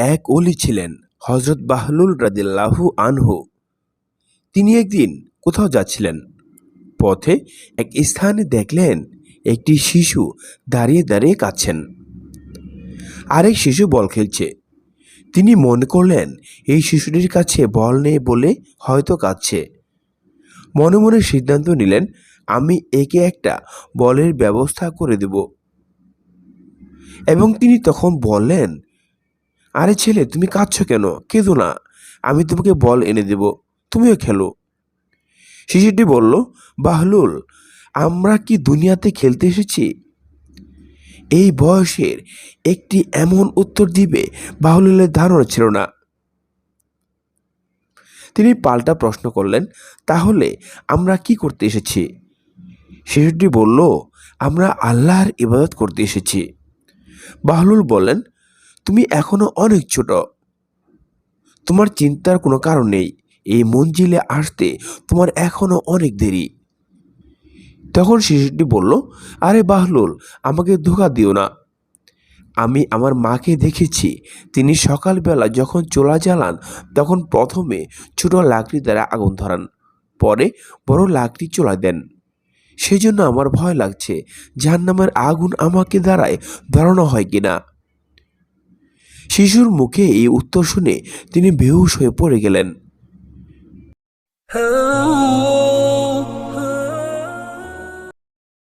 এক অলি ছিলেন হজরত বাহলুল রাদিল্লাহু আনহু। তিনি একদিন কোথাও যাচ্ছিলেন। পথে এক স্থানে দেখলেন একটি শিশু দাঁড়িয়ে দাঁড়িয়ে কাঁদছেন। আরেক শিশু বল খেলছে। তিনি মনে করলেন, এই শিশুটির কাছে বল নেই বলে হয়তো কাঁদছে। মনে মনে সিদ্ধান্ত নিলেন, আমি একে একটা বলের ব্যবস্থা করে দেব। এবং তিনি তখন বললেন আরে ছেলে, তুমি কাঁদছো কেন? কেঁদো না। আমি তোমাকে বল এনে দেব। তুমিও খেলো। শিশুটি বলল, বাহলুল, আমরা কি দুনিয়াতে খেলতে এসেছি? এই বয়সের একটি এমন উত্তর দিবে বাহুলের ধারণা ছিল না। তিনি পাল্টা প্রশ্ন করলেন, তাহলে আমরা কি করতে এসেছি? শিশুটি বলল, আমরা আল্লাহর ইবাদত করতে এসেছি। বাহলুল বললেন তুমি এখনও অনেক ছোট। তোমার চিন্তার কোনো কারণ নেই। এই মঞ্জিলে আসতে তোমার এখনও অনেক দেরি। তখন শিশুটি বলল, আরে বাহলুল, আমাকে ধোকা দিও না। আমি আমার মাকে দেখেছি। তিনি সকালবেলা যখন চোলা জ্বালান, তখন প্রথমে ছোট লাকড়ি দ্বারা আগুন ধরান, পরে বড় লাকড়ি চোলা দেন। সেজন্য আমার ভয় লাগছে, জাহান্নামের আগুন আমাকে দ্বারায় ধরানো হয় কিনা। শিশুর মুখে এই উত্তর শুনে তিনি বেহুশ হয়ে পড়ে গেলেন।